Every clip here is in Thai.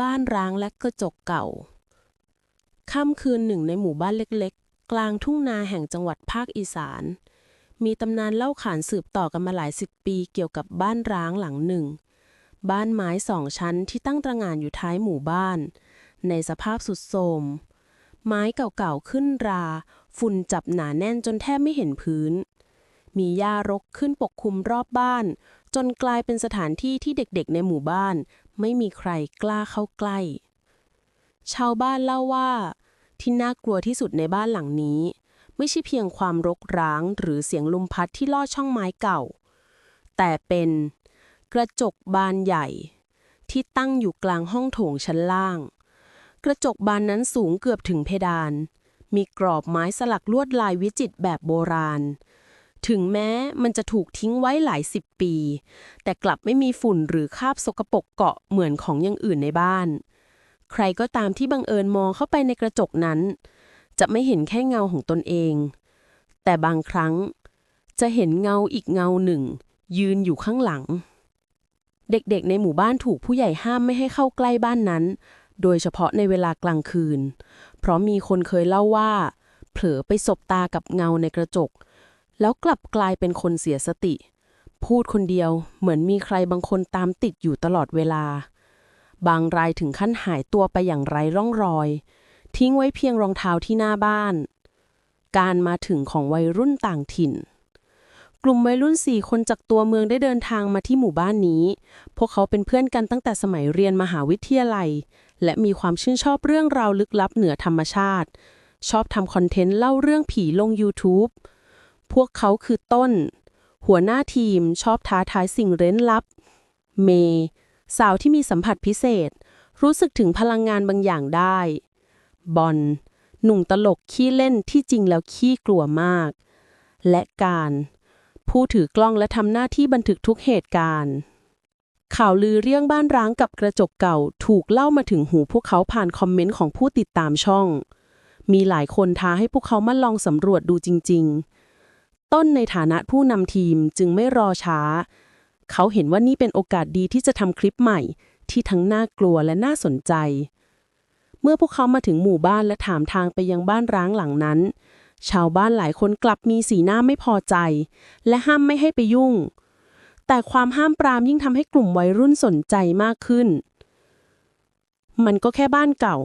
บ้านร้างและกระจกเก่า ค่ำคืนหนึ่งในหมู่บ้านเล็กๆ กลางทุ่งนาแห่งจังหวัดภาคอีสาน มีตำนานเล่าขานสืบต่อกันมาหลายสิบปีเกี่ยวกับบ้านร้างหลังหนึ่ง บ้านไม้สองชั้นที่ตั้งตระหง่านอยู่ท้ายหมู่บ้าน ในสภาพสุดโทรมไม้เก่าๆขึ้นรา ฝุ่นจับหนาแน่นจนแทบไม่เห็นพื้น มีหญ้ารกขึ้นปกคลุมรอบบ้าน จนกลายเป็นสถานที่ที่เด็กๆ ในหมู่บ้าน ไม่มีใครกล้าเข้าใกล้ ชาวบ้านเล่าว่า ที่น่ากลัวที่สุดในบ้านหลังนี้ ไม่ใช่เพียงความรกร้างหรือเสียงลมพัดที่ลอดช่องไม้เก่า แต่เป็นกระจกบานใหญ่ ที่ตั้งอยู่กลางห้องโถงชั้นล่าง กระจกบานนั้นสูงเกือบถึงเพดาน มีกรอบไม้สลักลวดลายวิจิตรแบบโบราณ ถึงแม้มันจะถูกทิ้งไว้หลายสิบปี แต่กลับไม่มีฝุ่นหรือคราบสกปรกเกาะเหมือนของอย่างอื่นในบ้าน ใครก็ตามที่บังเอิญมองเข้าไปในกระจกนั้น จะไม่เห็นแค่เงาของตนเอง แต่บางครั้งจะเห็นเงาอีกเงาหนึ่ง ยืนอยู่ข้างหลัง เด็กๆในหมู่บ้านถูกผู้ใหญ่ห้ามไม่ให้เข้าใกล้บ้านนั้น โดยเฉพาะในเวลากลางคืน เพราะมีคนเคยเล่าว่า เผลอไปสบตากับเงาในกระจก แล้วกลับกลายเป็นคนเสียสติ พูดคนเดียวเหมือนมีใครบางคนตามติดอยู่ตลอดเวลา บางรายถึงขั้นหายตัวไปอย่างไร้ร่องรอย ทิ้งไว้เพียงรองเท้าที่หน้าบ้าน การมาถึงของวัยรุ่นต่างถิ่น กลุ่มวัยรุ่นสี่คนจากตัวเมืองได้เดินทางมาที่หมู่บ้านนี้ พวกเขาเป็นเพื่อนกันตั้งแต่สมัยเรียนมหาวิทยาลัย และมีความชื่นชอบเรื่องราวลึกลับเหนือธรรมชาติ ชอบทำคอนเทนต์เล่าเรื่องผีลง YouTube พวกเขาคือต้น หัวหน้าทีมชอบท้าทายสิ่งเร้นลับ เม สาวที่มีสัมผัสพิเศษ รู้สึกถึงพลังงานบางอย่างได้ บอลหนุ่มตลกขี้เล่นที่จริงแล้วขี้กลัวมาก และการ ผู้ถือกล้องและทำหน้าที่บันทึกทุกเหตุการณ์ ข่าวลือเรื่องบ้านร้างกับกระจกเก่าถูกเล่ามาถึงหูพวกเขาผ่านคอมเมนต์ของผู้ติดตามช่อง มีหลายคนท้าให้พวกเขามาลองสำรวจดูจริง ๆ ต้นในฐานะผู้นำทีมจึงไม่รอช้า เขาเห็นว่านี่เป็นโอกาสดีที่จะทำคลิปใหม่ ที่ทั้งน่ากลัวและน่าสนใจ เมื่อพวกเขามาถึงหมู่บ้านและถามทางไปยังบ้านร้างหลังนั้น ชาวบ้านหลายคนกลับมีสีหน้าไม่พอใจ และห้ามไม่ให้ไปยุ่ง แต่ความห้ามปรามยิ่งทำให้กลุ่มวัยรุ่นสนใจมากขึ้น มันก็แค่บ้านเก่า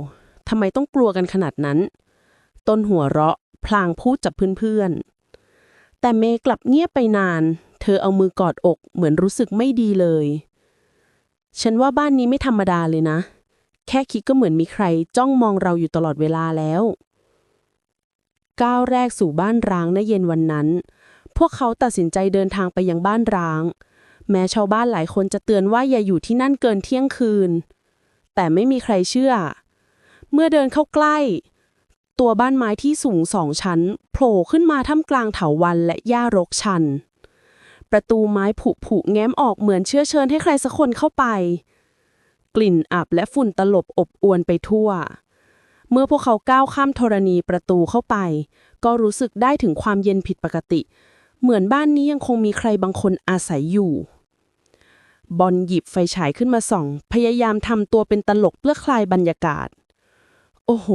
ทำไมต้องกลัวกันขนาดนั้น ต้นหัวเราะ พลางพูดจับเพื่อนๆ แต่เมย์กลับเงียบไปนาน เธอเอามือกอดอกเหมือนรู้สึกไม่ดีเลย ฉันว่าบ้านนี้ไม่ธรรมดาเลยนะ แค่คิดก็เหมือนมีใครจ้องมองเราอยู่ตลอดเวลาแล้ว ก้าวแรกสู่บ้านร้างในเย็นวันนั้น พวกเขาตัดสินใจเดินทางไปยังบ้านร้าง แม้ชาวบ้านหลายคนจะเตือนว่าอย่าอยู่ที่นั่นเกินเที่ยงคืน แต่ไม่มีใครเชื่อ เมื่อเดินเข้าใกล้ ตัวบ้านไม้ที่สูงสองชั้นโผล่ขึ้นมาท่ามกลางเถาวัลย์และหญ้ารกชัน ประตูไม้ผุผุแง้มออกเหมือนเชื้อเชิญให้ใครสักคนเข้าไป กลิ่นอับและฝุ่นตลบอบอวนไปทั่ว เมื่อพวกเขาก้าวข้ามธรณีประตูเข้าไป ก็รู้สึกได้ถึงความเย็นผิดปกติ เหมือนบ้านนี้ยังคงมีใครบางคนอาศัยอยู่บอลหยิบไฟฉายขึ้นมาส่อง พยายามทำตัวเป็นตลกเพื่อคลายบรรยากาศ โอ้โห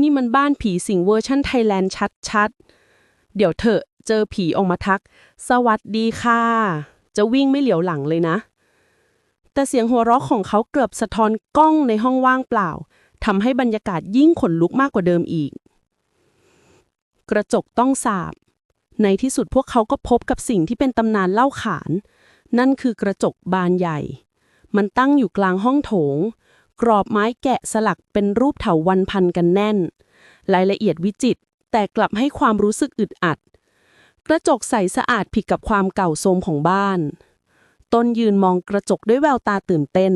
นี่มันบ้านผีสิงเวอร์ชั่นไทยแลนด์ชัดๆ เดี๋ยวเถอะเจอผีออกมาทัก สวัสดีค่ะ จะวิ่งไม่เหลียวหลังเลยนะ แต่เสียงหัวเราะของเขาเกือบสะท้อนกล้องในห้องว่างเปล่าทำให้บรรยากาศยิ่งขนลุกมากกว่าเดิมอีก กระจกต้องสาบ ในที่สุดพวกเขาก็พบกับสิ่งที่เป็นตำนานเล่าขาน นั่นคือกระจกบานใหญ่ มันตั้งอยู่กลางห้องโถง กรอบไม้แกะสลักเป็นรูปเถาวันพันกันแน่น รายละเอียดวิจิตรแต่กลับให้ความรู้สึกอึดอัด กระจกใสสะอาดผิดกับความเก่าโทรมของบ้าน ต้นยืนมองกระจกด้วยแววตาตื่นเต้น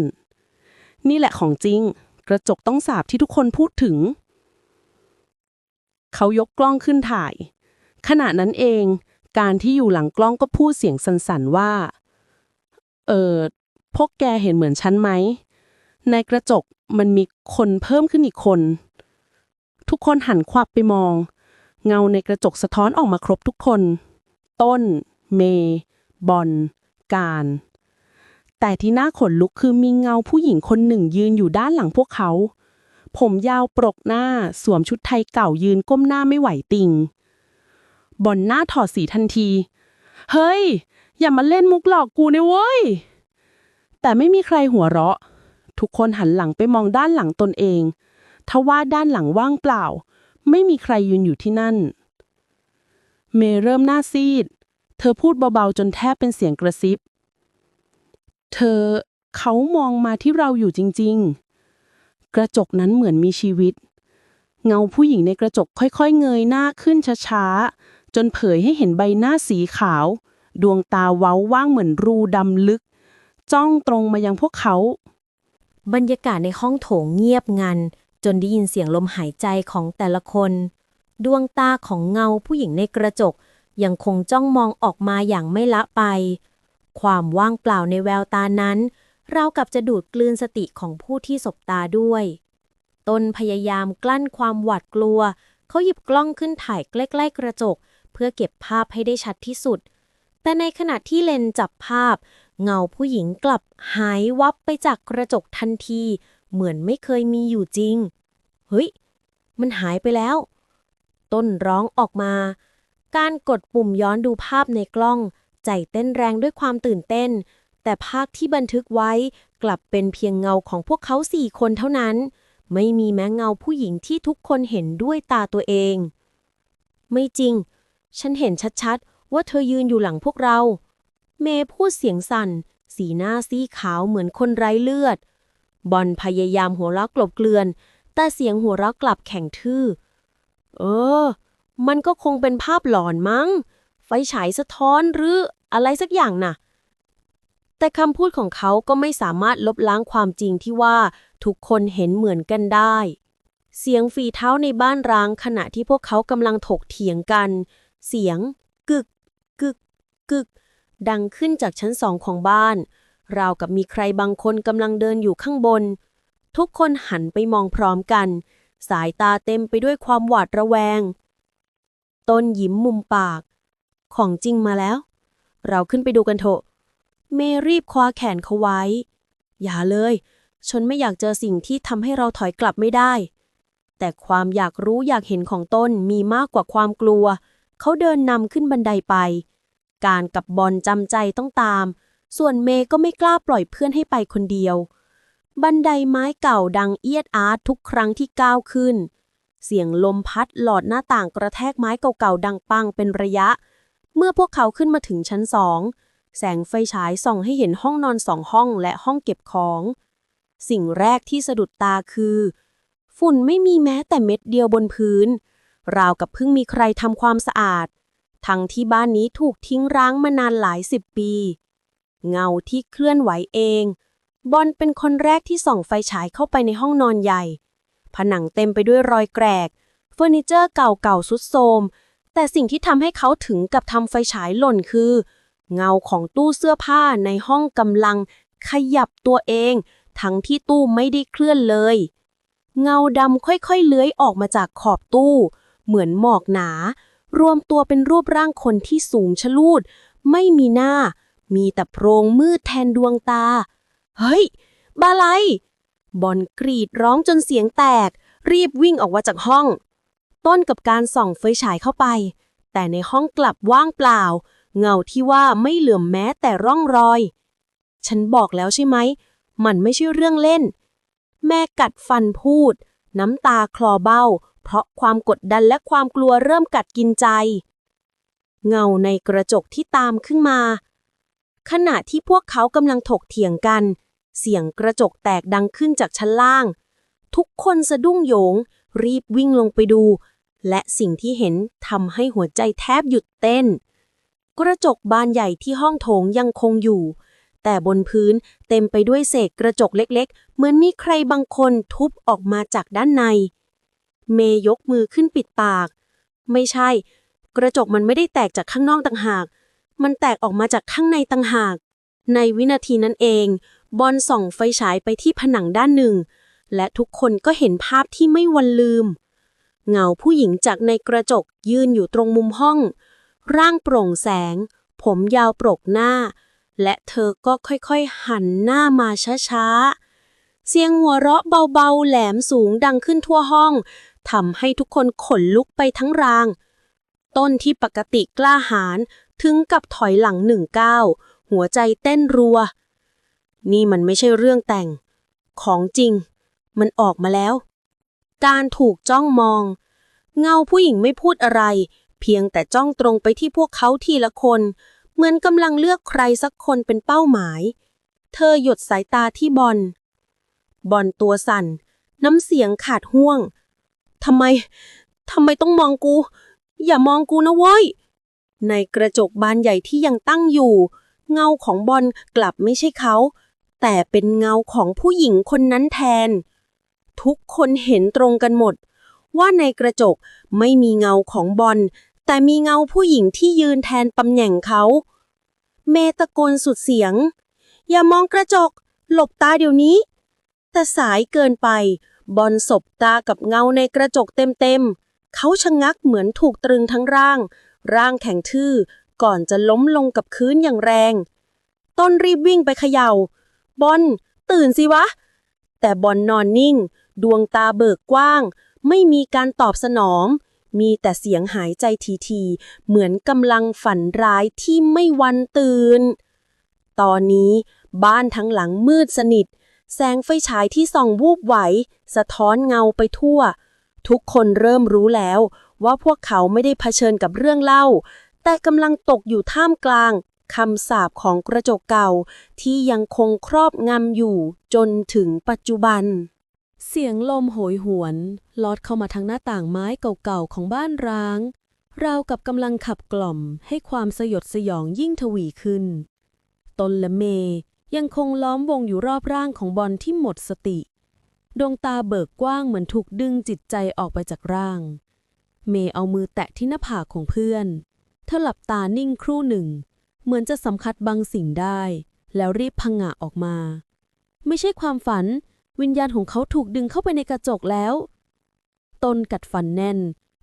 นี่แหละของจริง กระจกต้องสาบที่ทุกคนพูดถึง เขายกกล้องขึ้นถ่าย ขณะนั้นเอง การที่อยู่หลังกล้องก็พูดเสียงสั่นๆว่า เออพวกแกเห็นเหมือนฉันไหม ในกระจกมันมีคนเพิ่มขึ้นอีกคน ทุกคนหันขวับไปมอง เงาในกระจกสะท้อนออกมาครบทุกคน ต้น เมย์บอล การ แต่ที่น่าขนลุกคือมีเงาผู้หญิงคนหนึ่งยืนอยู่ด้านหลังพวกเขา ผมยาวปรกหน้าสวมชุดไทยเก่ายืนก้มหน้าไม่ไหวติง บอนหน้าถอดสีทันที เฮ้ย อย่ามาเล่นมุกหลอกกูนะเว้ย แต่ไม่มีใครหัวเราะ ทุกคนหันหลังไปมองด้านหลังตนเองทว่าด้านหลังว่างเปล่า ไม่มีใครยืนอยู่ที่นั่น เมย์เริ่มหน้าซีด เธอพูดเบาๆจนแทบเป็นเสียงกระซิบ เธอเขามองมาที่เราอยู่จริง ๆ กระจกนั้นเหมือนมีชีวิต เงาผู้หญิงในกระจกค่อยๆ เงยหน้าขึ้นช้าๆ จนเผยให้เห็นใบหน้าสีขาว ดวงตาเว้าว่างเหมือนรูดำลึก จ้องตรงมายังพวกเขา บรรยากาศในห้องโถงเงียบงัน จนได้ยินเสียงลมหายใจของแต่ละคน ดวงตาของเงาผู้หญิงในกระจก ยังคงจ้องมองออกมาอย่างไม่ละไป ความว่างเปล่าในแววตานั้น เรากับจะดูดกลืนสติของผู้ที่สบตาด้วย ตนพยายามกลั้นความหวาดกลัว เขาหยิบกล้องขึ้นถ่ายใกล้ๆกระจก เพื่อเก็บภาพให้ได้ชัดที่สุด แต่ในขณะที่เลนส์จับภาพ เงาผู้หญิงกลับหายวับไปจากกระจกทันที เหมือนไม่เคยมีอยู่จริง เฮ้ย มันหายไปแล้ว ต้นร้องออกมา การกดปุ่มย้อนดูภาพในกล้อง ใจเต้นแรงด้วยความตื่นเต้น แต่ภาพที่บันทึกไว้กลับเป็นเพียงเงาของพวกเขาสี่คนเท่านั้น ไม่มีแม้เงาผู้หญิงที่ทุกคนเห็นด้วยตาตัวเอง ไม่จริง ฉันเห็นชัดๆ ว่าเธอยืนอยู่หลังพวกเรา เมย์พูดเสียงสั่น สีหน้าซีขาวเหมือนคนไร้เลือด บอลพยายามหัวเราะกลบเกลื่อน แต่เสียงหัวเราะกลับแข็งทื่อ เออ มันก็คงเป็นภาพหลอนมั้ง ไฟฉายสะท้อนหรืออะไรสักอย่างน่ะ แต่คำพูดของเขาก็ไม่สามารถลบล้างความจริงที่ว่าทุกคนเห็นเหมือนกันได้ เสียงฝีเท้าในบ้านร้างขณะที่พวกเขากำลังถกเถียงกัน เสียง กึก กึก ดังขึ้นจากชั้นสองของบ้าน ราวกับมีใครบางคนกำลังเดินอยู่ข้างบน ทุกคนหันไปมองพร้อมกัน สายตาเต็มไปด้วยความหวาดระแวง ต้นยิ้มมุมปาก ของจริงมาแล้ว เราขึ้นไปดูกันเถอะ เมรีบคว้าแขนเขาไว้ อย่าเลย ฉันไม่อยากเจอสิ่งที่ทำให้เราถอยกลับไม่ได้ แต่ความอยากรู้อยากเห็นของต้นมีมากกว่าความกลัว เขาเดินนำขึ้นบันไดไป การกับบอลจำใจต้องตาม ส่วนเมย์ก็ไม่กล้าปล่อยเพื่อนให้ไปคนเดียว บันไดไม้เก่าดังเอียดอาร์ตทุกครั้งที่ก้าวขึ้น เสียงลมพัดหลอดหน้าต่างกระแทกไม้เก่าๆดังปังเป็นระยะ เมื่อพวกเขาขึ้นมาถึงชั้นสอง แสงไฟฉายส่องให้เห็นห้องนอนสองห้องและห้องเก็บของ สิ่งแรกที่สะดุดตาคือ ฝุ่นไม่มีแม้แต่เม็ดเดียวบนพื้นราวกับเพิ่งมีใครทำความสะอาด ทั้งที่บ้านนี้ถูกทิ้งร้างมานานหลายสิบปี เงาที่เคลื่อนไหวเอง บอลเป็นคนแรกที่ส่องไฟฉายเข้าไปในห้องนอนใหญ่ ผนังเต็มไปด้วยรอยแกรกเฟอร์นิเจอร์เก่าๆสุดโทรมแต่สิ่งที่ทำให้เขาถึงกับทำไฟฉายหล่นคือ เงาของตู้เสื้อผ้าในห้องกำลังขยับตัวเอง ทั้งที่ตู้ไม่ได้เคลื่อนเลย เงาดำค่อยๆเลื้อยออกมาจากขอบตู้ เหมือนหมอกหนา รวมตัวเป็นรูปร่างคนที่สูงชะลูด ไม่มีหน้า มีแต่โพรงมืดแทนดวงตา เฮ้ย บาไลบอลกรีดร้องจนเสียงแตก รีบวิ่งออกมาจากห้อง ต้นกับการส่องไฟฉายเข้าไป แต่ในห้องกลับว่างเปล่า เงาที่ว่าไม่เหลือมแม้แต่ร่องรอย ฉันบอกแล้วใช่ไหม มันไม่ใช่เรื่องเล่น แม่กัดฟันพูด น้ำตาคลอเบ้า เพราะความกดดันและความกลัวเริ่มกัดกินใจ เงาในกระจกที่ตามขึ้นมา ขณะที่พวกเขากำลังถกเถียงกัน เสียงกระจกแตกดังขึ้นจากชั้นล่าง ทุกคนสะดุ้งโหยง รีบวิ่งลงไปดู และสิ่งที่เห็นทำให้หัวใจแทบหยุดเต้น กระจกบานใหญ่ที่ห้องโถงยังคงอยู่แต่บนพื้นเต็มไปด้วยเศษกระจกเล็กๆ เหมือนมีใครบางคนทุบออกมาจากด้านใน เมย์ยกมือขึ้นปิดปาก ไม่ใช่ กระจกมันไม่ได้แตกจากข้างนอกต่างหาก มันแตกออกมาจากข้างในต่างหาก ในวินาทีนั้นเอง บอลส่องไฟฉายไปที่ผนังด้านหนึ่ง และทุกคนก็เห็นภาพที่ไม่วันลืม เงาผู้หญิงจากในกระจกยืนอยู่ตรงมุมห้อง ร่างโปร่งแสง ผมยาวโปรกหน้า และเธอก็ค่อยๆหันหน้ามาช้าๆเสียงหัวเราะเบาๆ แหลมสูงดังขึ้นทั่วห้อง ทำให้ทุกคนขนลุกไปทั้งราง ต้นที่ปกติกล้าหาญถึงกับถอยหลังหนึ่งก้าวหัวใจเต้นรัว นี่มันไม่ใช่เรื่องแต่ง ของจริง มันออกมาแล้ว การถูกจ้องมอง เงาผู้หญิงไม่พูดอะไร เพียงแต่จ้องตรงไปที่พวกเขาทีละคน เหมือนกำลังเลือกใครสักคนเป็นเป้าหมาย เธอหยดสายตาที่บอลบอลตัวสั่น น้ำเสียงขาดห่วง ทำไม ทำไมต้องมองกู อย่ามองกูนะเว้ย ในกระจกบานใหญ่ที่ยังตั้งอยู่ เงาของบอลกลับไม่ใช่เขา แต่เป็นเงาของผู้หญิงคนนั้นแทน ทุกคนเห็นตรงกันหมด ว่าในกระจกไม่มีเงาของบอลแต่มีเงาผู้หญิงที่ยืนแทนตำแหน่งเขา เมตะโกนสุดเสียง อย่ามองกระจก หลบตาเดี๋ยวนี้ แต่สายเกินไป บอลสบตากับเงาในกระจกเต็มๆ เขาชะงักเหมือนถูกตรึงทั้งร่าง ร่างแข็งทื่อ ก่อนจะล้มลงกับพื้นอย่างแรง ต้นรีบวิ่งไปเขยา่า บอลตื่นสิวะ แต่บอลนอนนิ่ง ดวงตาเบิกกว้าง ไม่มีการตอบสนอง มีแต่เสียงหายใจทีๆ เหมือนกำลังฝันร้ายที่ไม่วันตื่น ตอนนี้บ้านทั้งหลังมืดสนิท แสงไฟฉายที่ส่องวูบไหว สะท้อนเงาไปทั่ว ทุกคนเริ่มรู้แล้วว่าพวกเขาไม่ได้เผชิญกับเรื่องเล่า แต่กำลังตกอยู่ท่ามกลางคำสาปของกระจกเก่าที่ยังคงครอบงำอยู่จนถึงปัจจุบัน เสียงลมโหยหวนลอดเข้ามาทางหน้าต่างไม้เก่าๆของบ้านร้าง ราวกับกำลังขับกล่อมให้ความสยดสยองยิ่งทวีขึ้น ตนและเม ยังคงล้อมวงอยู่รอบร่างของบอลที่หมดสติ ดวงตาเบิกกว้างเหมือนถูกดึงจิตใจออกไปจากร่าง เมย์เอามือแตะที่หน้าผากของเพื่อน เธอหลับตานิ่งครู่หนึ่ง เหมือนจะสัมผัสบางสิ่งได้ แล้วรีบพังงะออกมา ไม่ใช่ความฝัน วิญญาณของเขาถูกดึงเข้าไปในกระจกแล้ว ตนกัดฟันแน่น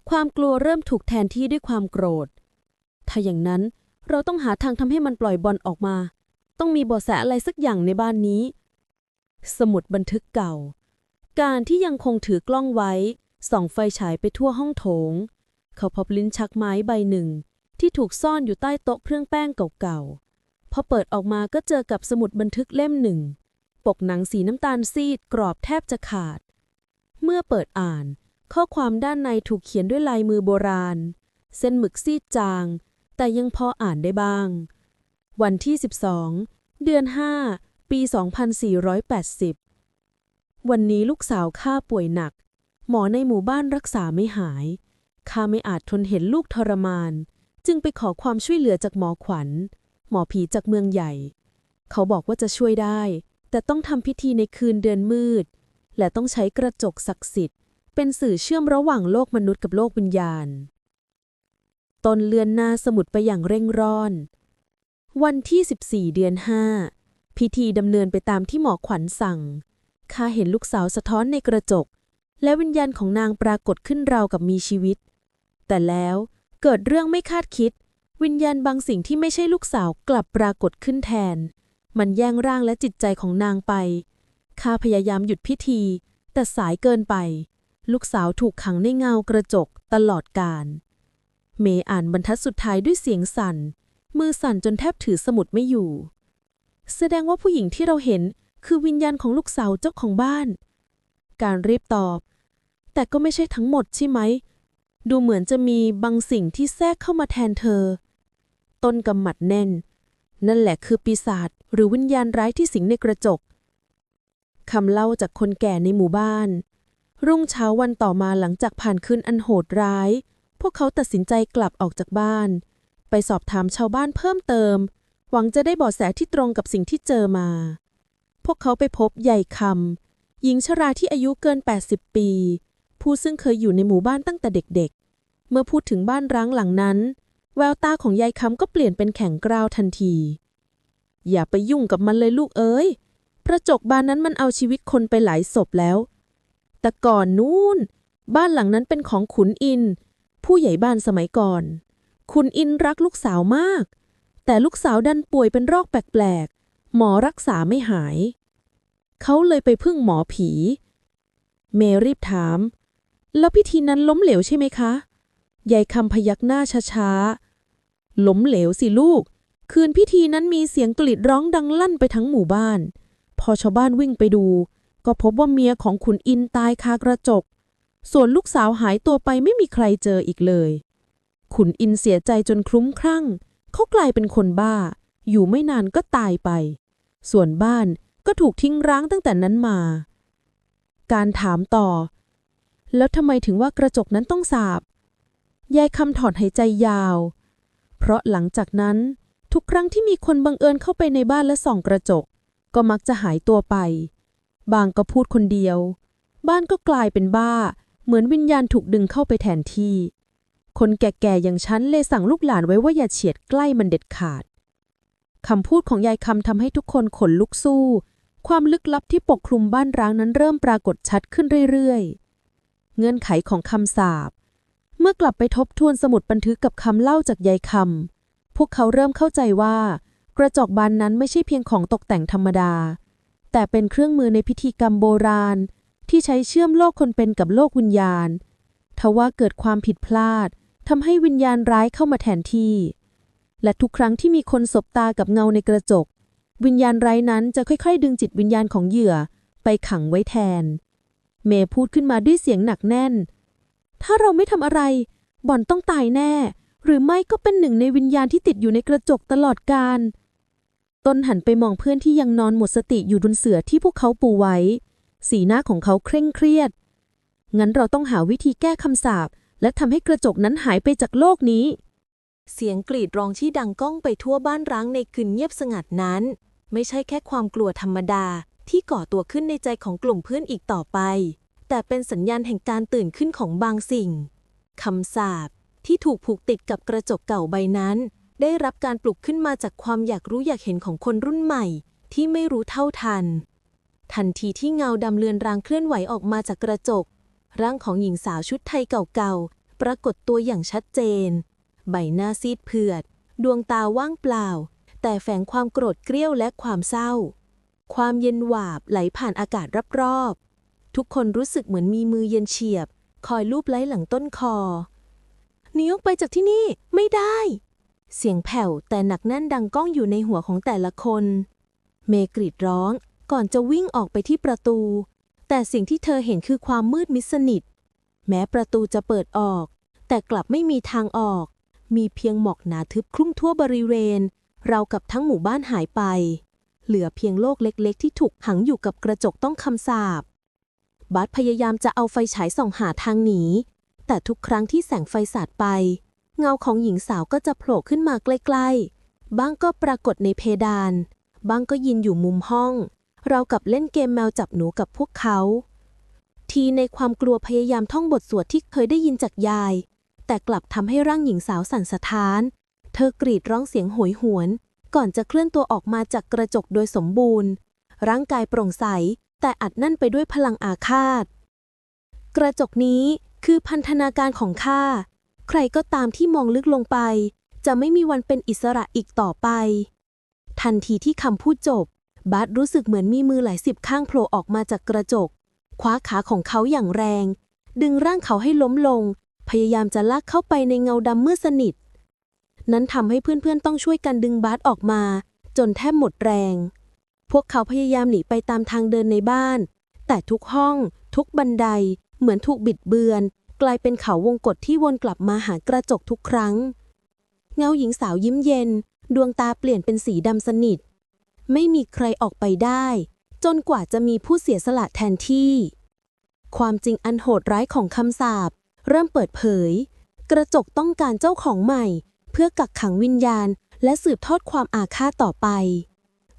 ความกลัวเริ่มถูกแทนที่ด้วยความโกรธ ถ้าอย่างนั้นเราต้องหาทางทำให้มันปล่อยบอลออกมา ต้องมีเบาะแสอะไรสักอย่างในบ้านนี้ สมุดบันทึกเก่า การที่ยังคงถือกล้องไว้ ส่องไฟฉายไปทั่วห้องโถง เขาพบลิ้นชักไม้ใบหนึ่ง ที่ถูกซ่อนอยู่ใต้โต๊ะเครื่องแป้งเก่าๆ พอเปิดออกมาก็เจอกับสมุดบันทึกเล่มหนึ่ง ปกหนังสีน้ำตาลซีดกรอบแทบจะขาด เมื่อเปิดอ่าน ข้อความด้านในถูกเขียนด้วยลายมือโบราณ เส้นหมึกซีดจาง แต่ยังพออ่านได้บ้าง วันที่ 12 เดือน 5 ปี 2480 วันนี้ลูกสาวข้าป่วยหนัก หมอในหมู่บ้านรักษาไม่หาย ข้าไม่อาจทนเห็นลูกทรมาน จึงไปขอความช่วยเหลือจากหมอขวัญ หมอผีจากเมืองใหญ่ เขาบอกว่าจะช่วยได้ แต่ต้องทำพิธีในคืนเดือนมืด และต้องใช้กระจกศักดิ์สิทธิ์ เป็นสื่อเชื่อมระหว่างโลกมนุษย์กับโลกวิญญาณตนเลือนหน้าสมุดไปอย่างเร่งร้อน วันที่ 14 เดือน 5 พิธีดำเนินไปตามที่หมอขวัญสั่ง ข้าเห็นลูกสาวสะท้อนในกระจก และวิญญาณของนางปรากฏขึ้นราวกับมีชีวิต แต่แล้วเกิดเรื่องไม่คาดคิด วิญญาณบางสิ่งที่ไม่ใช่ลูกสาวกลับปรากฏขึ้นแทน มันแย่งร่างและจิตใจของนางไป ข้าพยายามหยุดพิธี แต่สายเกินไป ลูกสาวถูกขังในเงากระจกตลอดกาล เมย์อ่านบรรทัดสุดท้ายด้วยเสียงสั่น มือสั่นจนแทบถือสมุดไม่อยู่ แสดงว่าผู้หญิงที่เราเห็นคือวิญญาณของลูกสาวเจ้าของบ้าน การรีบตอบ แต่ก็ไม่ใช่ทั้งหมดใช่ไหม ดูเหมือนจะมีบางสิ่งที่แทรกเข้ามาแทนเธอ ต้นกำหมัดแน่น นั่นแหละคือปีศาจหรือวิญญาณร้ายที่สิงในกระจกคำเล่าจากคนแก่ในหมู่บ้าน รุ่งเช้าวันต่อมาหลังจากผ่านคืนอันโหดร้าย พวกเขาตัดสินใจกลับออกจากบ้าน ไปสอบถามชาวบ้านเพิ่มเติม หวังจะได้เบาะแสที่ตรงกับสิ่งที่เจอมา พวกเขาไปพบใหญ่คำหญิงชราที่อายุเกิน 80 ปี ผู้ซึ่งเคยอยู่ในหมู่บ้านตั้งแต่เด็กๆ เมื่อพูดถึงบ้านร้างหลังนั้น แววตาของยายคำก็เปลี่ยนเป็นแข็งกร้าวทันที อย่าไปยุ่งกับมันเลยลูกเอ้ยกระจกบานนั้นมันเอาชีวิตคนไปหลายศพแล้ว แต่ก่อนนู้น บ้านหลังนั้นเป็นของขุนอิน ผู้ใหญ่บ้านสมัยก่อน ขุนอินรักลูกสาวมาก แต่ลูกสาวดันป่วยเป็นโรคแปลกๆ หมอรักษาไม่หาย เขาเลยไปพึ่งหมอผี เมรีบถาม แล้วพิธีนั้นล้มเหลวใช่ไหมคะ ยายคำพยักหน้าช้าๆ ล้มเหลวสิลูก คืนพิธีนั้นมีเสียงกรีดร้องดังลั่นไปทั้งหมู่บ้าน พอชาวบ้านวิ่งไปดู ก็พบว่าเมียของขุนอินตายคากระจก ส่วนลูกสาวหายตัวไปไม่มีใครเจออีกเลย ขุนอินเสียใจจนคลุ้มคลั่ง เขากลายเป็นคนบ้า อยู่ไม่นานก็ตายไป ส่วนบ้านก็ถูกทิ้งร้างตั้งแต่นั้นมา การถามต่อ แล้วทำไมถึงว่ากระจกนั้นต้องสาบ ยายคำถอนหายใจยาว เพราะหลังจากนั้นทุกครั้งที่มีคนบังเอิญเข้าไปในบ้านและส่องกระจก ก็มักจะหายตัวไป บางก็พูดคนเดียว บ้านก็กลายเป็นบ้า เหมือนวิญญาณถูกดึงเข้าไปแทนที่ คนแก่ๆอย่างฉันเลยสั่งลูกหลานไว้ว่าอย่าเฉียดใกล้มันเด็ดขาดคำพูดของยายคำทำให้ทุกคนขนลุกสู้ ความลึกลับที่ปกคลุมบ้านร้างนั้นเริ่มปรากฏชัดขึ้นเรื่อยๆ เงื่อนไขของคำสาปเมื่อกลับไปทบทวนสมุดบันทึกกับคำเล่าจากยายคำพวกเขาเริ่มเข้าใจว่า กระจกบานนั้นไม่ใช่เพียงของตกแต่งธรรมดา แต่เป็นเครื่องมือในพิธีกรรมโบราณ ที่ใช้เชื่อมโลกคนเป็นกับโลกวิญญาณทว่าเกิดความผิดพลาด ทำให้วิญญาณร้ายเข้ามาแทนที่ และทุกครั้งที่มีคนสบตากับเงาในกระจก วิญญาณร้ายนั้นจะค่อย ๆ ดึงจิตวิญญาณของเหยื่อไปขังไว้แทน เมย์พูดขึ้นมาด้วยเสียงหนักแน่น ถ้าเราไม่ทำอะไร บ่อนต้องตายแน่ หรือไม่ก็เป็นหนึ่งในวิญญาณที่ติดอยู่ในกระจกตลอดกาลต้นหันไปมองเพื่อนที่ยังนอนหมดสติอยู่บนเสื่อที่พวกเขาปูไว้ สีหน้าของเขาเคร่งเครียด งั้นเราต้องหาวิธีแก้คำสาป และทำให้กระจกนั้นหายไปจากโลกนี้ เสียงกรีดร้องที่ดังก้องไปทั่วบ้านร้างในคืนเงียบสงัดนั้น ไม่ใช่แค่ความกลัวธรรมดาที่ก่อตัวขึ้นในใจของกลุ่มเพื่อนอีกต่อไป แต่เป็นสัญญาณแห่งการตื่นขึ้นของบางสิ่งคำสาปที่ถูกผูกติดกับกระจกเก่าใบนั้น ได้รับการปลุกขึ้นมาจากความอยากรู้อยากเห็นของคนรุ่นใหม่ ที่ไม่รู้เท่าทัน ทันทีที่เงาดำเลือนรางเคลื่อนไหวออกมาจากกระจก ร่างของหญิงสาวชุดไทยเก่าๆ ปรากฏตัวอย่างชัดเจน ใบหน้าซีดเผือด ดวงตาว่างเปล่า แต่แฝงความโกรธเกรี้ยวและความเศร้า ความเย็นหวาบไหลผ่านอากาศรอบๆ ทุกคนรู้สึกเหมือนมีมือเย็นเฉียบ คอยลูบไล้หลังต้นคอหนีออกไปจากที่นี่ไม่ได้ เสียงแผ่วแต่หนักแน่นดังก้องอยู่ในหัวของแต่ละคน เมกรีดร้องก่อนจะวิ่งออกไปที่ประตู แต่สิ่งที่เธอเห็นคือความมืดมิดสนิท แม้ประตูจะเปิดออก แต่กลับไม่มีทางออก มีเพียงหมอกหนาทึบคลุ้มทั่วบริเวณ เรากับทั้งหมู่บ้านหายไป เหลือเพียงโลกเล็กๆ ที่ถูกขังอยู่กับกระจกต้องคำสาปบัสพยายามจะเอาไฟฉายส่องหาทางหนี แต่ทุกครั้งที่แสงไฟสาดไป เงาของหญิงสาวก็จะโผล่ขึ้นมาใกล้ๆ บ้างก็ปรากฏในเพดาน บ้างก็ยินอยู่มุมห้อง เรากับเล่นเกมแมวจับหนูกับพวกเขา ทีในความกลัวพยายามท่องบทสวดที่เคยได้ยินจากยาย แต่กลับทำให้ร่างหญิงสาวสั่นสะท้าน เธอกรีดร้องเสียงโหยหวน ก่อนจะเคลื่อนตัวออกมาจากกระจกโดยสมบูรณ์ ร่างกายโปร่งใส แต่อัดแน่นไปด้วยพลังอาฆาต กระจกนี้คือพันธนาการของข้า ใครก็ตามที่มองลึกลงไป จะไม่มีวันเป็นอิสระอีกต่อไป ทันทีที่คำพูดจบ บาสรู้สึกเหมือนมีมือหลายสิบข้างโผล่ออกมาจากกระจก คว้าขาของเขาอย่างแรง ดึงร่างเขาให้ล้มลง พยายามจะลากเข้าไปในเงาดำมืดสนิท นั้นทำให้เพื่อนๆต้องช่วยกันดึงบาสออกมา จนแทบหมดแรง พวกเขาพยายามหนีไปตามทางเดินในบ้าน แต่ทุกห้อง ทุกบันได เหมือนถูกบิดเบือน กลายเป็นเขาวงกฏที่วนกลับมาหากระจกทุกครั้ง เงาหญิงสาวยิ้มเย็น ดวงตาเปลี่ยนเป็นสีดำสนิท ไม่มีใครออกไปได้ จนกว่าจะมีผู้เสียสละแทนที่ ความจริงอันโหดร้ายของคำสาปเริ่มเปิดเผย กระจกต้องการเจ้าของใหม่ เพื่อกักขังวิญญาณ และสืบทอดความอาฆาตต่อไป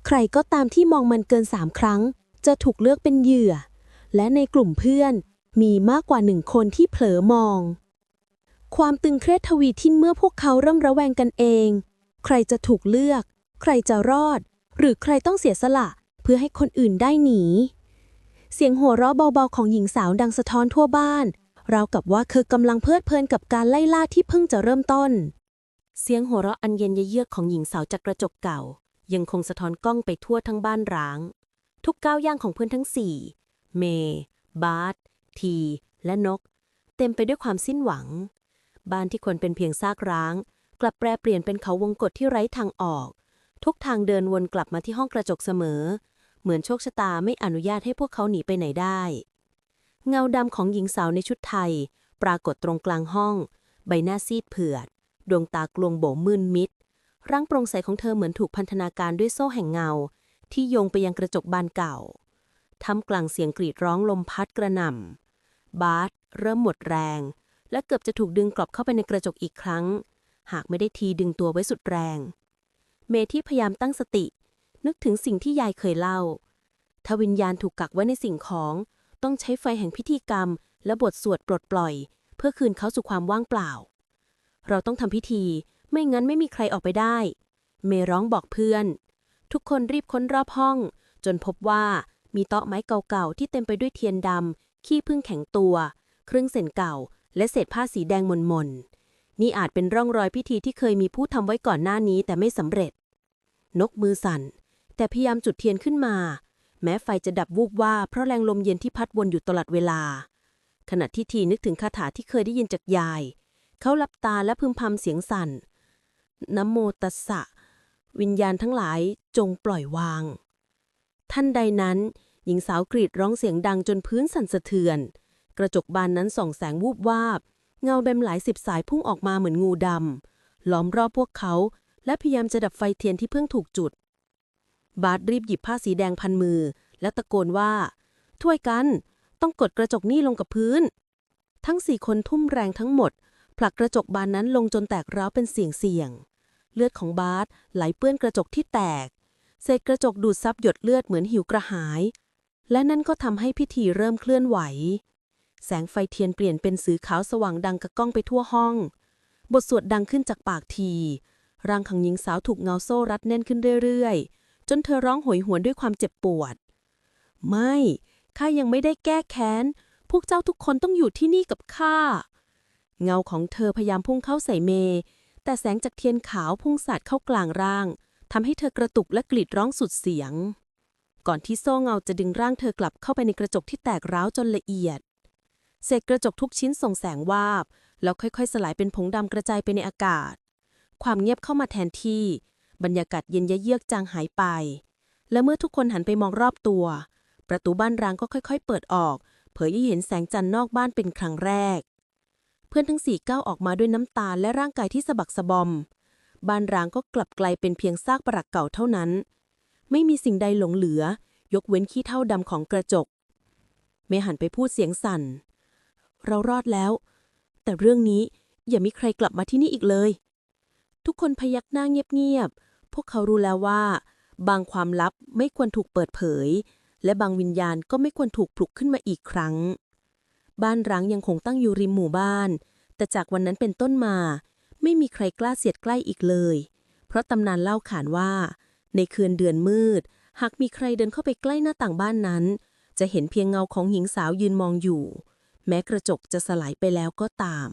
ใครก็ตามที่มองมันเกินสามครั้ง จะถูกเลือกเป็นเหยื่อ และในกลุ่มเพื่อนมีมากกว่าหนึ่งคนที่เผลอมอง ความตึงเครียดทวีทิ้นเมื่อพวกเขาเริ่มระแวงกันเอง ใครจะถูกเลือก ใครจะรอด หรือใครต้องเสียสละเพื่อให้คนอื่นได้หนี เสียงหัวเราะเบาๆของหญิงสาวดังสะท้อนทั่วบ้าน ราวกับว่าเธอกำลังเพลิดเพลินกับการไล่ล่าที่เพิ่งจะเริ่มต้น เสียงหัวเราะอันเย็นเยือกของหญิงสาวจากกระจกเก่า ยังคงสะท้อนกล้องไปทั่วทั้งบ้านร้าง ทุกก้าวย่างของเพื่อนทั้งสี่เมย์บาร์ตที และนก เต็มไปด้วยความสิ้นหวัง บ้านที่ควรเป็นเพียงซากร้าง กลับแปรเปลี่ยนเป็นเขาวงกฏที่ไร้ทางออก ทุกทางเดินวนกลับมาที่ห้องกระจกเสมอ เหมือนโชคชะตาไม่อนุญาตให้พวกเขาหนีไปไหนได้ เงาดำของหญิงสาวในชุดไทย ปรากฏตรงกลางห้อง ใบหน้าซีดเผือด ดวงตากลวงโบมืนมิด ร่างโปร่งใสของเธอเหมือนถูกพันธนาการด้วยโซ่แห่งเงา ที่โยงไปยังกระจกบานเก่าทำกลางเสียงกรีดร้องลมพัดกระหน่ำบาสเริ่มหมดแรง และเกือบจะถูกดึงกลับเข้าไปในกระจกอีกครั้ง หากไม่ได้ทีดึงตัวไว้สุดแรง เมที่พยายามตั้งสติ นึกถึงสิ่งที่ยายเคยเล่า ถ้าวิญญาณถูกกักไว้ในสิ่งของ ต้องใช้ไฟแห่งพิธีกรรม และบทสวดปลดปล่อย เพื่อคืนเขาสู่ความว่างเปล่า เราต้องทำพิธี ไม่งั้นไม่มีใครออกไปได้ เมร้องบอกเพื่อน ทุกคนรีบค้นรอบห้อง จนพบว่ามีโต๊ะไม้เก่าๆที่เต็มไปด้วยเทียนดำขี้ผึ้งแข็งตัว เครื่องเส้นเก่า และเศษผ้าสีแดงมนๆนี่อาจเป็นร่องรอยพิธีที่เคยมีผู้ทำไว้ก่อนหน้านี้แต่ไม่สำเร็จ นกมือสั่น แต่พยายามจุดเทียนขึ้นมา แม้ไฟจะดับวูบว่าเพราะแรงลมเย็นที่พัดวนอยู่ตลอดเวลา ขณะที่ทีนึกถึงคาถาที่เคยได้ยินจากยาย เขาหลับตาและพึมพำเสียงสั่นนโมตัสสะ วิญญาณทั้งหลายจงปล่อยวาง ท่านใดนั้น หญิงสาวกรีดร้องเสียงดังจนพื้นสั่นสะเทือน กระจกบานนั้นส่องแสงวูบวาบ เงาแบมหลายสิบสายพุ่งออกมาเหมือนงูดำล้อมรอบพวกเขา และพยายามจะดับไฟเทียนที่เพิ่งถูกจุด บาสรีบหยิบผ้าสีแดงพันมือ และตะโกนว่า ถ้วยกัน ต้องกดกระจกนี่ลงกับพื้น ทั้งสี่คนทุ่มแรงทั้งหมด ผลักกระจกบานนั้นลงจนแตกร้าวเป็นเสียงเสียง เลือดของบาสไหลเปื้อนกระจกที่แตก เศษกระจกดูดซับหยดเลือดเหมือนหิวกระหาย และนั่นก็ทำให้พิธีเริ่มเคลื่อนไหว แสงไฟเทียนเปลี่ยนเป็นสีขาวสว่างดังกระก้องไปทั่วห้อง บทสวดดังขึ้นจากปากที ร่างของหญิงสาวถูกเงาโซ่รัดแน่นขึ้นเรื่อยๆ จนเธอร้องโหยหวนด้วยความเจ็บปวด ไม่ ข้ายังไม่ได้แก้แค้น พวกเจ้าทุกคนต้องอยู่ที่นี่กับข้า เงาของเธอพยายามพุ่งเข้าใส่เม แต่แสงจากเทียนขาวพุ่งสาดเข้ากลางร่างทำให้เธอกระตุกและกรีดร้องสุดเสียง ก่อนที่โซ่เงาจะดึงร่างเธอกลับเข้าไปในกระจกที่แตกร้าวจนละเอียด เศษกระจกทุกชิ้นส่งแสงวาบ แล้วค่อยๆ สลายเป็นผงดำกระจายไปในอากาศ ความเงียบเข้ามาแทนที่ บรรยากาศเย็นยะเยือกจางหายไป และเมื่อทุกคนหันไปมองรอบตัว ประตูบ้านร้างก็ค่อยๆ เปิดออก เผยให้เห็นแสงจันทร์นอกบ้านเป็นครั้งแรก เพื่อนทั้งสี่ก้าวออกมาด้วยน้ำตาและร่างกายที่สะบักสะบอม บ้านร้างก็กลับกลายเป็นเพียงซากปรักเก่าเท่านั้น ไม่มีสิ่งใดหลงเหลือ ยกเว้นขี้เท่าดำของกระจก เมหันไปพูดเสียงสั่น เรารอดแล้ว แต่เรื่องนี้อย่ามีใครกลับมาที่นี่อีกเลย ทุกคนพยักหน้าเงียบๆ พวกเขารู้แล้วว่า บางความลับไม่ควรถูกเปิดเผย และบางวิญญาณก็ไม่ควรถูกปลุกขึ้นมาอีกครั้ง บ้านร้างยังคงตั้งอยู่ริมหมู่บ้าน แต่จากวันนั้นเป็นต้นมา ไม่มีใครกล้าเสียดใกล้อีกเลย เพราะตำนานเล่าขานว่า ในคืนเดือนมืด หากมีใครเดินเข้าไปใกล้หน้าต่างบ้านนั้น จะเห็นเพียงเงาของหญิงสาวยืนมองอยู่ แม้กระจกจะสลายไปแล้วก็ตาม